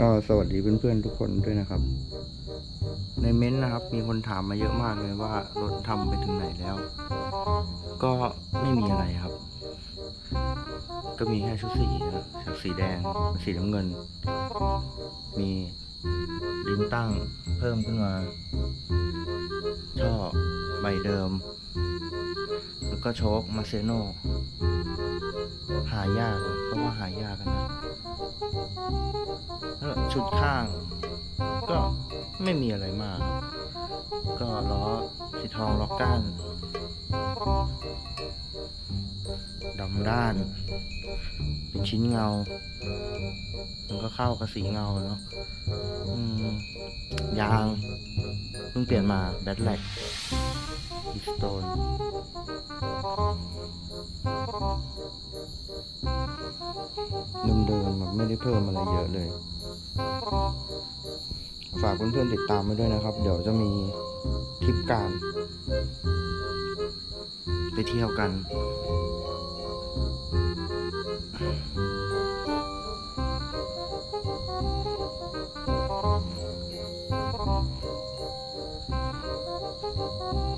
ก็สวัสดีเพื่อนๆทุกคนด้วยนะครับ ในเม้นต์นะครับ มีคนถามมาเยอะมากเลยว่ารถทำไปถึงไหนแล้ว ก็ไม่มีอะไรครับ ก็มีแค่ชุดสีนะจากสีแดง สีน้ำเงิน มีลิ้นตั้งเพิ่มขึ้นมาท่อใบเดิม แล้วก็โชคมาเซโน หายากเพราะว่าหายากนะแล้วชุดข้าง ก็ไม่มีอะไรมาก ก็ล้อสีทองล็อกก้านดำด้าน เป็นชิ้นเงา มันก็เข้ากับสีเงาเนาะยางเพิ่งเปลี่ยนมาแบตแลก อีสโตนเดิมๆแบบไม่ได้เพิ่มอะไรเยอะเลย ฝากเพื่อนๆติดตามไว้ด้วยนะครับ เดี๋ยวจะมีทริปการ ไปเที่ยวกันน